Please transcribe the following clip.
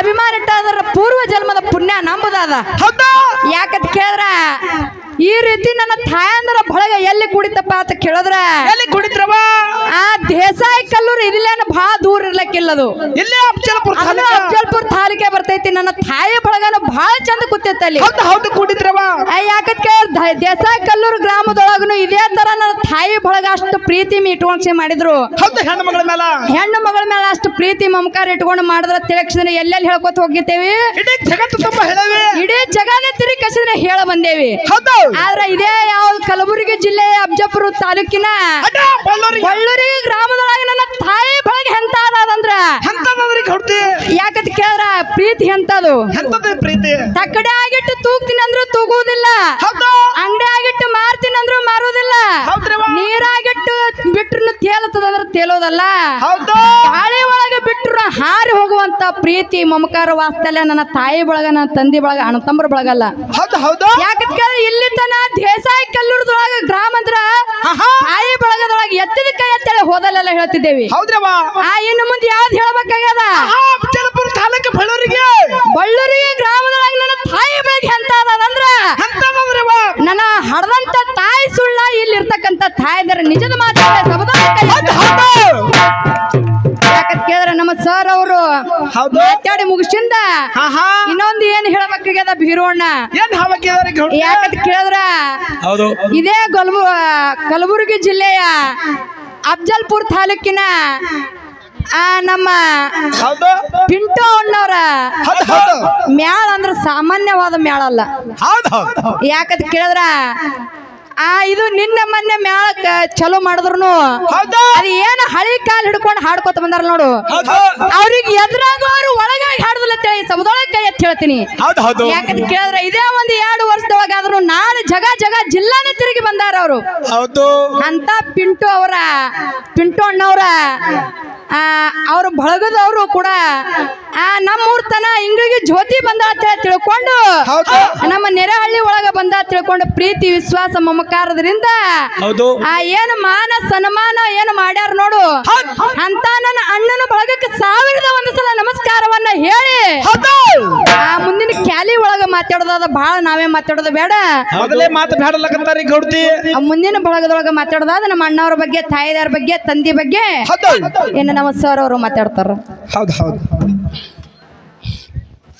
ಅಭಿಮಾನ ಅದರ ಪೂರ್ವ ಜನ್ಮದ ಪುಣ್ಯ ನಂಬುದಾದ. ಯಾಕಂತ ಕೇಳಿದ್ರ ಈ ರೀತಿ ನನ್ನ ತಾಯಂದ್ರ ಬಳಗ ಎಲ್ಲಿ ಕುಡಿತಪ್ಪ ಅಂತ ಕೇಳಿದ್ರ ಎಲ್ಲಿ ಕುಡಿತ್ರವ ಆ ದೇಸಾಯಿ ಕಲ್ಲೂರು ಇದಿಲ್ಲೇನ ಬಹಳ ದೂರ ಇರ್ಲಕ್ಕಿಲ್ಲದು. ಇಲ್ಲೇ ಅಫ್ಜಲ್ಪುರ ತಾಲೂಕ? ಅಫಜಲ್ಪುರ ತಾಲೂಕೆ ಬರ್ತೈತಿ ನನ್ನ ತಾಯಿ ಬಳಗನ ಬಹಳ ಚಂದ ಕೂತೈತಿ ಅಲ್ಲಿ. ಹೌದು ಆ, ಯಾಕಂತ ದ- ದೇಸಾಯಿ ಕಲ್ಲೂರು ಗ್ರಾಮದೊಳಗನು ಇದೇ ತರ ನನ್ನ ತಾಯಿ ಬಳಗ ಅಷ್ಟು ಪ್ರೀತಿ ಇಟ್ಕೊಂಡ್ಸಿ ಮಾಡಿದ್ರು. ಹೌದು ಹೆಣ್ಣು ಮಗಳ ಮೇಲೆ ಹೆಣ್ಣು ಮಗಳ ಮೇಲೆ ಅಷ್ಟು ಪ್ರೀತಿ ಮಮಕಾರ ಇಟ್ಕೊಂಡು ಮಾಡಿದ್ರ ತಿಳಕ್ಷಣ ಎಲ್ಲೆಲ್ಲಿ ಹೇಳ್ಕೊತ ಹೋಗಿದ್ದೇವಿ? ಇಡೀ ಜಗತ್ತು ತುಂಬಾ ಹೇಳವೆ. ಇಡೀ ಜಗನೇ ತಿರುಗಿ ಕಸಿನ ಹೇಳ ಬಂದೇವಿ. ಹೌದು. ಆದ್ರೆ ಇದೇ ಯಾವ ಕಲಬುರಗಿ ಜಿಲ್ಲೆಯ ಅಬ್ಜಪುರ ತಾಲೂಕಿನ ಬಳ್ಳೂರಿ ಬಳ್ಳೂರಿಗೆ ಗ್ರಾಮದೊಳಗೆ ನನ್ನ ತಾಯಿ ಪ್ರೀತಿ ಎಂತದು? ಪ್ರೀತಿ? ತಕ್ಕಡೆ ಆಗಿಟ್ಟು ತೂಗ್ತೀನಿ ಅಂದ್ರೂ ತೂಗುವುದಿಲ್ಲ. ಹೌದು. ಅಂಗಡಿ ಆಗಿಟ್ಟು ಮಾರ್ತೀನಿ ಅಂದ್ರೂ ಮಾರುವುದಿಲ್ಲ ನೀರಾಗಿಟ್ಟು ನೀರಾಗಿಟ್ಟು ಬಿಟ್ರು ಅಂದ್ರೆ ತೇಲೋದಲ್ಲ ಹೌದು. ಗಾಳಿ ಒಳಗೆ ಬಿಟ್ಟರು ಹಾರಿ ಹೋಗುವಂತ ಪ್ರೀತಿ ಮಮಕಾರ ವಾಸ್ತಲ್ಯ ನನ್ನ ತಾಯಿ ಬಳಗ ನನ್ನ ತಂದೆ ಬಳಗ ಅಣ್ಣ ತಮ್ಮರ ಬಳಗಲ್ಲ. ಹೌದು ಹೌದು. ಯಾಕಂತ ಕೇಳಿದ್ರೆ ಇಲ್ಲಿ ತನ ದೇಸಾಯಿ ಕಲ್ಲೂರದೊಳಗ ಗ್ರಾಮ ಅಂದ್ರ ಆಹಾ. ತಾಯಿ ಬಳಗದೊಳಗೆ ಎತ್ತಿದ ಕೈ ಎತ್ತಳೆ ಹೋದಲ್ಲೆಲ್ಲ ಹೇಳ್ತಿದ್ದೇವೆ. ಹೌದ್ರವ ಆ ಇನ್ನು ಮುಂದೆ ಯಾವ್ದು ಹೇಳ್ಬೇಕಾಗ್ಯದ ಆಹಾ, ಅಫ್ಜಲ್ಪುರ ತಾಲೂಕು ಬಳ್ಳೂರಿಗೆ ಬಳ್ಳೂರಿಗೆ ಗ್ರಾಮದೊಳಗೆ ನನ್ನ ತಾಯಿ ಬಳಗ ಎಂತ ಅದಂದ್ರ ಎಂತದ್ರವ ನನ್ನ ಹಡದಂತ ತಾಯಿ ಸುಳ್ಳ ಇಲ್ಲಿ ತಾಯಿದರ ನಿಜದ ಮಾತಾಡ ಹೌದು ಹೌದು? ಯಾಕಂತ ಕೇಳಿದ್ರೆ ನಮ್ಮ ಸರ್ ಅವರು ಹೌದು. ಮಾತಾಡಿ ಮುಗಿಸಿಂದ ಇನ್ನೊಂದು ಏನ್ ಹೇಳಬೇಕಾಗ್ಯದ ಬೀರೋಣ್ಣ? ಏನ್ ಹಾವಕ್ಕಿದಾರೆ ಗೌಡ್ತಿ? ಯಾಕಂತ ಕೇಳಿದ್ರ ಹೌದು. ಇದೇ ಗಲ್ಬು ಕಲಬುರಗಿ ಜಿಲ್ಲೆಯ ಅಫ್ಜಲ್ಪುರ್ ತಾಲೂಕಿನ ಆ ನಮ್ಮ ಹೌದು. ಪಿಂಟೋ ಅಣ್ಣವ್ರ ಮ್ಯಾಳ ಅಂದ್ರೆ ಸಾಮಾನ್ಯವಾದ ಮ್ಯಾಳ ಅಲ್ಲ. ಹೌದು ಹೌದು. ಯಾಕಂತ ಕೇಳಿದ್ರ ಆ ಇದು ನಿನ್ನ ಮೊನ್ನೆ ಮ್ಯಾಲ ಚಲೋ ಮಾಡಿದ್ರು ಅದು ಏನು ಹಳಿ ಕಾಲ್ ಹಿಡ್ಕೊಂಡು ಹಾಡ್ಕೊತ ಬಂದಾರ ನೋಡು. ಅವ್ರಿಗೆ ಎದುರಾಗ ಅವ್ರು ಒಳಗಾಗಿ ಹಾಡುದಿಲ್ಲ ಅಂತೇಳಿ ಸಮುದಾಯ ಕೈ ಎತ್ತಿ ಹೇಳ್ತೀನಿ. ಯಾಕಂತ ಕೇಳಿದ್ರೆ ಇದೇ ಒಂದು ಎರಡು ವರ್ಷದೊಳಗಾದ್ರು ನಾಳೆ ಜಗ ಜಗ ಜಿಲ್ಲಾನೇ ತಿರುಗಿ ಬಂದಾರ ಅವರು. ಅಂತ ಪಿಂಟು ಅವರ ಪಿಂಟು ಅಣ್ಣವ್ರ ಅವ್ರ ಬಳಗದವರು ಕೂಡ ಆ ನಮ್ಮೂರ್ ತನ ಇಂಗಳಿಗೆ ಜ್ಯೋತಿ ಬಂದ ಅಂತ ತಿಳ್ಕೊಂಡು ನಮ್ಮ ನೆರೆಹಳ್ಳಿ ಒಳಗ ಬಂದ ತಿಳ್ಕೊಂಡು ಪ್ರೀತಿ ವಿಶ್ವಾಸ ಮಮಕಾರದ್ರಿಂದ ಆ ಏನು ಮಾನ ಸನ್ಮಾನ ಏನು ಮಾಡ್ಯಾರ ನೋಡು. ಅಂತ ನನ್ನ ಅಣ್ಣನ ಬಳಗಕ್ಕೆ ಸಾವಿರದ ಒಂದು ಸಲ ನಮಸ್ಕಾರವನ್ನ ಹೇಳಿ ಆ ಮುಂದಿನ ಕ್ಯಾಲಿ ಒಳಗ ಮಾತಾಡೋದಾದ ಬಹಳ ನಾವೇ ಮಾತಾಡೋದು ಬೇಡ. ಮೊದಲೇ ಗೌಡ್ತಿ. ಮುಂದಿನ ಬಳಗದೊಳಗ ಮಾತಾಡೋದಾದ ನಮ್ಮ ಅಣ್ಣವ್ರ ಬಗ್ಗೆ ತಾಯಿದಾರ ಬಗ್ಗೆ ತಂದೆ ಬಗ್ಗೆ ಏನು ನಮ್ಮ ಸರ್ ಅವರು ಮಾತಾಡ್ತಾರ. ಹೌದು ಹೌದು.